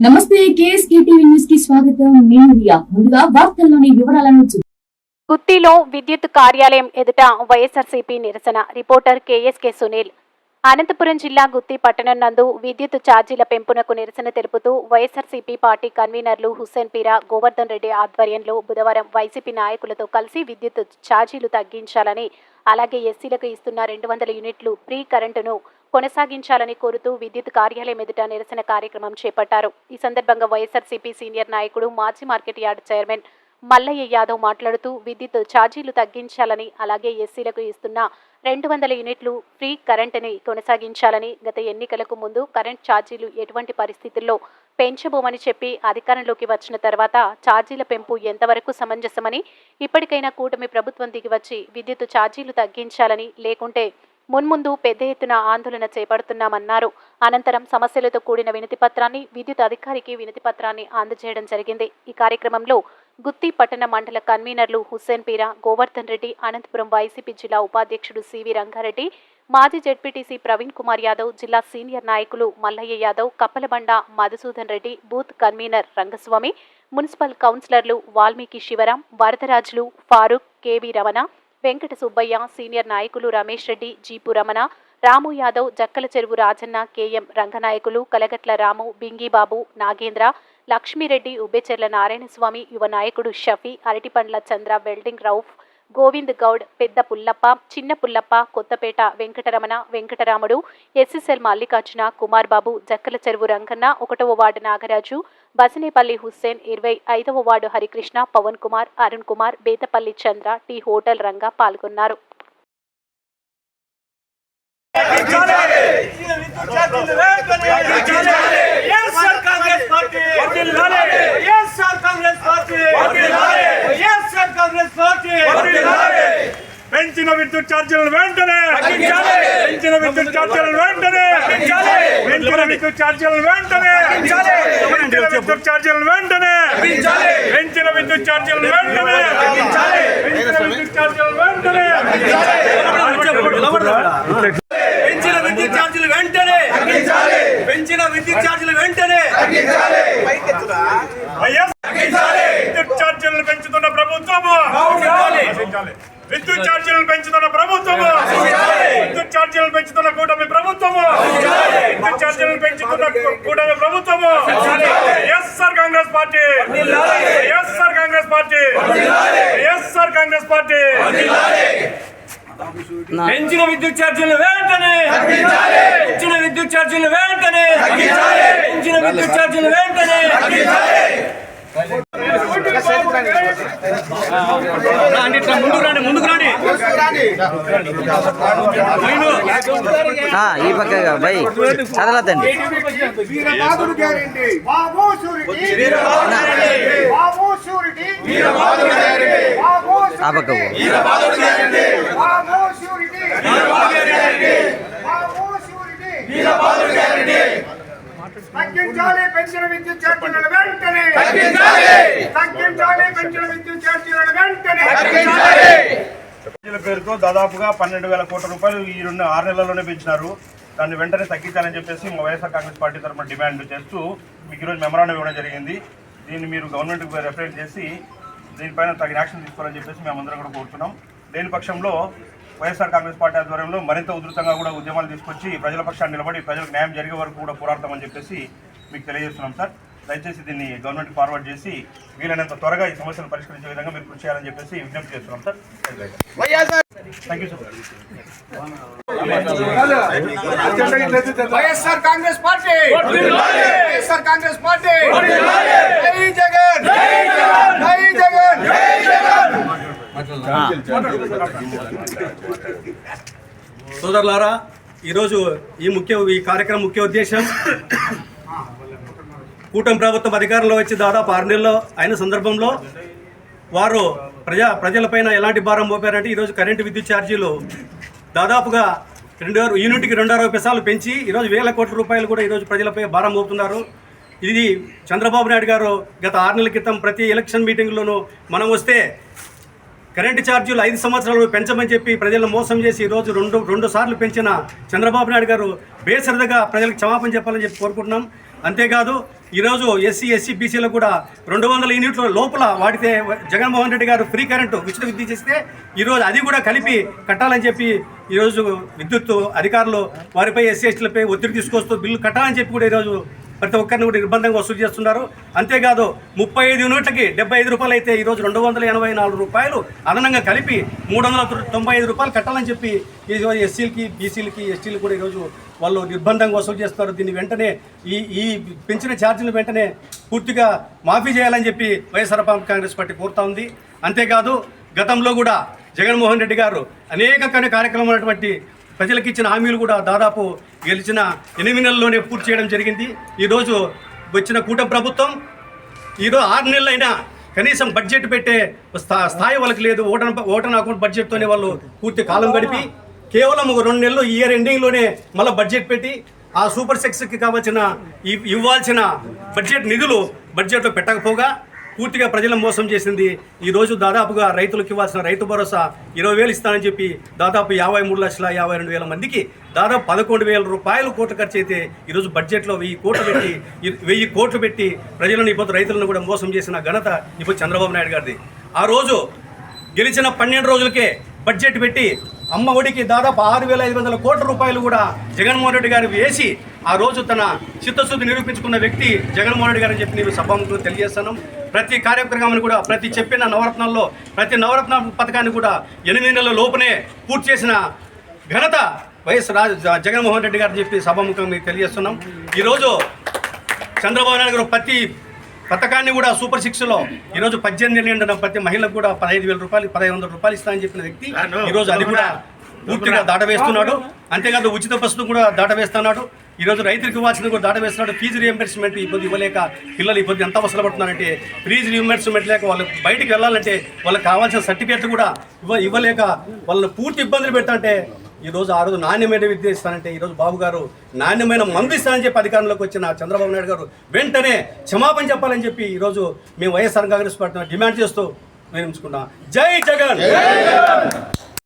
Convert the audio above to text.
నమస్తే KSK TV న్యూస్కి స్వాగతం. నేను రియా. ముందుగా వార్తల్లోని వివరాలను గుత్తిలో విద్యుత్ కార్యాలయం ఎదుట వైఎస్ఆర్సీపీ నిరసన. Reporter KSK Sunil. అనంతపురం జిల్లా గుత్తి పట్టణం నందు విద్యుత్ ఛార్జీల పెంపునకు నిరసన తెలుపుతూ వైఎస్ఆర్సీపీ పార్టీ కన్వీనర్లు హుస్సేన్ పీరా గోవర్ధన్ రెడ్డి ఆధ్వర్యంలో బుధవారం వైసీపీ నాయకులతో కలిసి విద్యుత్ ఛార్జీలు తగ్గించాలని అలాగే ఎస్సీలకు ఇస్తున్న రెండు వందల యూనిట్లు ప్రీ కరెంటును కొనసాగించాలని కోరుతూ విద్యుత్ కార్యాలయం ఎదుట నిరసన కార్యక్రమం చేపట్టారు. ఈ సందర్భంగా వైఎస్ఆర్సీపీ సీనియర్ నాయకుడు మాజీ market yard chairman Mallaiah Yadav మాట్లాడుతూ విద్యుత్ ఛార్జీలు తగ్గించాలని అలాగే ఎస్సీలకు ఇస్తున్న రెండు వందల యూనిట్లు ఫ్రీ కరెంటుని కొనసాగించాలని గత ఎన్నికలకు ముందు కరెంట్ ఛార్జీలు ఎటువంటి పరిస్థితుల్లో పెంచబోమని చెప్పి అధికారంలోకి వచ్చిన తర్వాత ఛార్జీల పెంపు ఎంతవరకు సమంజసమని ఇప్పటికైనా కూటమి ప్రభుత్వం దిగివచ్చి విద్యుత్ ఛార్జీలు తగ్గించాలని లేకుంటే మున్ముందు పెద్ద ఎత్తున ఆందోళన చేపడుతున్నామన్నారు. అనంతరం సమస్యలతో కూడిన వినతి పత్రాన్ని విద్యుత్ అధికారికి వినతి పత్రాన్ని అందజేయడం జరిగింది. ఈ కార్యక్రమంలో గుత్తి పట్టణ మండల కన్వీనర్లు హుస్సేన్ పీరా గోవర్ధన్ రెడ్డి అనంతపురం వైసీపీ జిల్లా ఉపాధ్యక్షుడు సివి రంగారెడ్డి మాజీ జెడ్పీటీసీ ప్రవీణ్ కుమార్ యాదవ్ జిల్లా సీనియర్ నాయకులు Mallaiah Yadav Kappalabanda Madhusudan Reddy booth convener Rangaswamy municipal కౌన్సిలర్లు వాల్మీకి శివరాం వరదరాజులు ఫారూక్ కేవీ రమణ వెంకట సుబ్బయ్య సీనియర్ నాయకులు రమేష్ రెడ్డి జీపు రమణ రాము యాదవ్ జక్కల చెరువు రాజన్న కేఎం రంగనాయకులు కలగట్ల రాము బింగిబాబు నాగేంద్ర లక్ష్మీరెడ్డి ఉబ్బెచెర్ల నారాయణస్వామి యువ నాయకుడు షఫీ అరటిపండ్ల చంద్ర వెల్డింగ్ రౌఫ్ గోవింద్ గౌడ్ పెద్ద పుల్లప్ప చిన్న పుల్లప్ప కొత్తపేట వెంకటరమణ వెంకటరాముడు ఎస్ఎస్ఎల్ మల్లికార్జున కుమార్ బాబు జక్కల చెరువు రంగన్న ఒకటవ వార్డు నాగరాజు బసనేపల్లి హుస్సేన్ ఇరవై ఐదవ ward Harikrishna Pawan Kumar Arun Kumar Bethapalli Chandra tea hotel Ranga పాల్గొన్నారు Congress party YSR Congress party YSR Congress party పెంచిన విద్యుత్ ఛార్జీలను వెంటనే పెంచిన విద్యుత్ ఛార్జీలను వెంటనే పెంచిన విద్యుత్ ఛార్జీలను వెంటనే పెంచిన విద్యుత్ ఛార్జీలను వెంటనే పెంచిన విద్యుత్ ఛార్జీలను వెంటనే పెంచిన విద్యుత్ ఛార్జీలను వెంటనే పెంచిన విద్యుత్ ఛార్జీలు వెంటనే పెంచిన విద్యుత్ ఛార్జీలు వెంటనే విద్యుత్ ఛార్జీలను పెంచుతున్న ప్రభుత్వము. విద్యుత్ ఛార్జీలను పెంచుతున్న ప్రభుత్వము. విద్యుత్ ఛార్జీలను పెంచుతున్న కూటమి ప్రభుత్వము. విద్యుత్ ఛార్జీలను పెంచుతున్న కూటమి ప్రభుత్వము. SR Congress party. SR Congress party. SR Congress party. పెంచిన విద్యుత్ ఛార్జీలు వెంటనే. పెంచిన విద్యుత్ ఛార్జీలు వెంటనే. పెంచిన విద్యుత్ ఛార్జీలు వెంటనే రండి, ఇట్లా ముందుకు రండి ముందుకు రండి ఆ, ఈ పక్కగా బాబు సూరిటీ. బాబు ఆ పక్క తగ్గించాలి పెంచిన విద్యుత్ ఛార్జీలను వెంటనే. తగ్గించాలి. పేరుతో దాదాపుగా పన్నెండు వేల కోట్ల రూపాయలు ఈ రెండు ఆరు నెలల్లోనే పెంచినారు. దాన్ని వెంటనే తగ్గించాలని చెప్పేసి మా వైఎస్ఆర్ కాంగ్రెస్ పార్టీ తరఫున డిమాండ్ చేస్తూ మీకు ఈరోజు మెమరాండం ఇవ్వడం జరిగింది. దీన్ని మీరు గవర్నమెంట్కి రెఫరెన్స్ చేసి దీనిపైన తగిన యాక్షన్ తీసుకోవాలని చెప్పేసి మేమందరం కూడా కోరుతున్నాం. లేని పక్షంలో వైఎస్ఆర్ కాంగ్రెస్ పార్టీ ఆధ్వర్యంలో మరింత ఉధృతంగా కూడా ఉద్యమాలు తీసుకొచ్చి ప్రజల పక్షాన్ని నిలబడి ప్రజలకు న్యాయం జరిగే వరకు కూడా పోరాడతామని చెప్పేసి మీకు తెలియజేస్తున్నాం సార్. దయచేసి దీన్ని గవర్నమెంట్ ఫార్వర్డ్ చేసి వీలైనంత త్వరగా ఈ సమస్యను పరిష్కరించే విధంగా మీరు కృషి చేయాలని చెప్పేసి విజ్ఞప్తి చేస్తున్నాం sir thank you sir. YSR Congress party! YSR Congress party! జై జగన్! జై జగన్! సోదరులారా ఈరోజు ఈ ముఖ్య ఈ కార్యక్రమం ముఖ్య ఉద్దేశం కూటమి ప్రభుత్వం అధికారంలో వచ్చి దాదాపు ఆరు నెలలు అయిన సందర్భంలో వారు ప్రజా ప్రజలపైన ఎలాంటి భారం మోపారంటే ఈరోజు కరెంటు విద్యుత్ ఛార్జీలు దాదాపుగా రెండు యూనిట్కి రెండు అరవై పెంచి ఈరోజు వేల కోట్ల రూపాయలు కూడా ఈరోజు ప్రజలపై భారం మోపుతున్నారు. ఇది చంద్రబాబు నాయుడు గారు గత ఆరు నెలల క్రితం ప్రతి ఎలక్షన్ మీటింగ్లోనూ మనం వస్తే కరెంటు ఛార్జీలు ఐదు సంవత్సరాలు పెంచమని చెప్పి ప్రజలను మోసం చేసి ఈరోజు రెండు రెండు సార్లు పెంచిన చంద్రబాబు నాయుడు గారు బేసరదగా ప్రజలకు క్షమాపణ చెప్పాలని చెప్పి కోరుకుంటున్నాం. అంతేకాదు ఈరోజు ఎస్సీ ఎస్సీ బీసీలో కూడా రెండు వందల యూనిట్ల లోపల వాడితే జగన్మోహన్ రెడ్డి గారు ఫ్రీ కరెంటు ఉచిత విద్యుత్ ఇస్తే ఈరోజు అది కూడా కలిపి కట్టాలని చెప్పి ఈరోజు విద్యుత్ అధికారులు వారిపై ఎస్సీ ఎస్టీలపై ఒత్తిడి తీసుకొస్తూ బిల్లు కట్టాలని చెప్పి కూడా ఈరోజు ప్రతి ఒక్కరిని కూడా నిర్బంధంగా వసూలు చేస్తున్నారు. అంతేకాదు ముప్పై ఐదు యూనిట్లకి డెబ్బై ఐదు రూపాయలు అయితే ఈరోజు రెండు వందల ఎనభై నాలుగు రూపాయలు అదనంగా కలిపి మూడు వందల తొంభై ఐదు రూపాయలు కట్టాలని చెప్పి ఈరోజు ఎస్సీలకి బీసీలకి ఎస్టీలు కూడా ఈరోజు వాళ్ళు నిర్బంధంగా వసూలు చేస్తున్నారు. దీన్ని వెంటనే ఈ ఈ పెంచిన ఛార్జీలు వెంటనే పూర్తిగా మాఫీ చేయాలని చెప్పి వైఎస్ఆర్ కాంగ్రెస్ పార్టీ కోరుతా ఉంది. అంతేకాదు గతంలో కూడా జగన్మోహన్ రెడ్డి గారు అనేక కార్యక్రమం కార్యక్రమాలు ఉన్నటువంటి ప్రజలకు ఇచ్చిన హామీలు కూడా దాదాపు గెలిచిన ఎనిమిది నెలల్లోనే పూర్తి చేయడం జరిగింది. ఈరోజు వచ్చిన కూట ప్రభుత్వం ఈరోజు ఆరు నెలలైనా కనీసం బడ్జెట్ పెట్టే స్థా- స్థాయి వాళ్ళకి లేదు. ఓటన్ ఓటన్ అకౌంట్ బడ్జెట్తోనే వాళ్ళు పూర్తి కాలం గడిపి కేవలం ఒక రెండు నెలలు ఇయర్ ఎండింగ్లోనే మళ్ళీ బడ్జెట్ పెట్టి ఆ సూపర్ సెక్స్కి కావాల్సిన ఇవ్వాల్సిన బడ్జెట్ నిధులు బడ్జెట్లో పెట్టకపోగా పూర్తిగా ప్రజలను మోసం చేసింది. ఈరోజు దాదాపుగా రైతులకు ఇవ్వాల్సిన రైతు భరోసా ఇరవై వేలు ఇస్తానని చెప్పి దాదాపు యాభై మూడు లక్షల యాభై రెండు వేల మందికి దాదాపు పదకొండు వేల రూపాయలు కోట్లు ఖర్చు అయితే ఈరోజు బడ్జెట్లో వెయ్యి కోట్లు పెట్టి వెయ్యి కోట్లు పెట్టి ప్రజలను ఇప్పుడు రైతులను కూడా మోసం చేసిన ఘనత ఇప్పుడు చంద్రబాబు నాయుడు గారిది. ఆ రోజు గెలిచిన పన్నెండు రోజులకే బడ్జెట్ పెట్టి అమ్మ ఒడికి దాదాపు ఆరు వేల ఐదు వందల కోట్ల రూపాయలు కూడా జగన్మోహన్ రెడ్డి గారు వేసి ఆ రోజు తన చిత్తశుద్ధి నిరూపించుకున్న వ్యక్తి జగన్మోహన్ రెడ్డి గారు అని చెప్పి నేను సభాముఖంగా తెలియజేస్తాను. ప్రతి కార్యక్రమాన్ని కూడా ప్రతి చెప్పిన నవరత్నాల్లో ప్రతి నవరత్న పథకాన్ని కూడా ఎనిమిది నెలల లోపనే పూర్తి చేసిన ఘనత వైఎస్ రాజ జగన్మోహన్ రెడ్డి గారు చెప్పి సభాముఖం మీకు తెలియజేస్తున్నాం. ఈరోజు చంద్రబాబు నాయుడు గారు ప్రతి పథకాన్ని కూడా సూపర్ సిక్స్లో ఈరోజు పద్దెనిమిది ఏళ్ళు ప్రతి మహిళకు కూడా పదహైదు వేల రూపాయలు పదహైదు వందల రూపాయలు ఇస్తానని చెప్పిన వ్యక్తి ఈరోజు అది కూడా పూర్తిగా దాటవేస్తున్నాడు. అంతేకాదు ఉచిత బస్సును కూడా దాటవేస్తున్నాడు. ఈరోజు రైతులకు ఇవ్వాల్సింది కూడా దాటవేస్తున్నాడు. ఫీజు రియంబర్స్మెంట్ ఇప్పుడు ఇవ్వలేక పిల్లలు ఇప్పుడు ఎంత అవసరం పడుతున్నారంటే ఫీజు రియంబర్స్మెంట్ లేక వాళ్ళు బయటికి వెళ్ళాలంటే వాళ్ళకి కావాల్సిన సర్టిఫికేట్ కూడా ఇవ్వ ఇవ్వలేక వాళ్ళని పూర్తి ఇబ్బందులు పెడతాంటే ఈ రోజు ఆ రోజు నాణ్యమైన విద్య ఇస్తానంటే ఈరోజు బాబు గారు నాణ్యమైన మందు ఇస్తానని చెప్పి అధికారంలోకి వచ్చిన చంద్రబాబు నాయుడు గారు వెంటనే క్షమాపణ చెప్పాలని చెప్పి ఈరోజు మేము వైఎస్ఆర్ కాంగ్రెస్ పార్టీ డిమాండ్ చేస్తూ విరమించుకున్నాం జై జగన్!